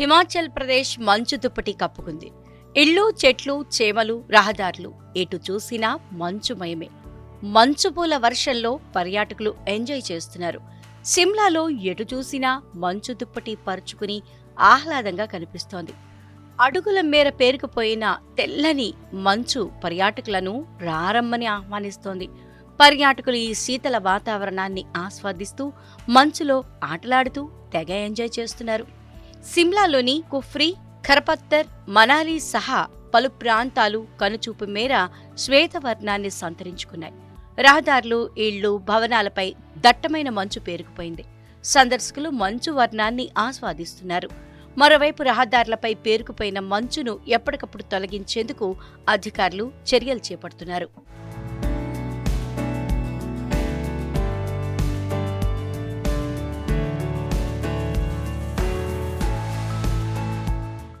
హిమాచల్ ప్రదేశ్ మంచు దుప్పటి కప్పుకుంది. ఇళ్ళు చెట్లు చేమలు రహదారులు ఎటు చూసినా మంచుమయమే. మంచు పూల వర్షంలో పర్యాటకులు ఎంజాయ్ చేస్తున్నారు. సిమ్లాలో ఎటు చూసినా మంచు దుప్పటి పరుచుకుని ఆహ్లాదంగా కనిపిస్తోంది. అడుగుల మేర పేరుకుపోయిన తెల్లని మంచు పర్యాటకులను రారమ్మని ఆహ్వానిస్తోంది. పర్యాటకులు ఈ శీతల వాతావరణాన్ని ఆస్వాదిస్తూ మంచులో ఆటలాడుతూ తెగ ఎంజాయ్ చేస్తున్నారు. సిమ్లాలోని కుఫ్రీ ఖరపత్తర్ మనాలి సహా పలు ప్రాంతాలు కనుచూపు మేర శ్వేతవర్ణాన్ని సంతరించుకున్నాయి. రహదారులు ఇళ్ళు భవనాలపై దట్టమైన మంచు పేరుకుపోయింది. సందర్శకులు మంచు వర్ణాన్ని ఆస్వాదిస్తున్నారు. మరోవైపు రహదారులపై పేరుకుపోయిన మంచును ఎప్పటికప్పుడు తొలగించేందుకు అధికారులు చర్యలు చేపడుతున్నారు.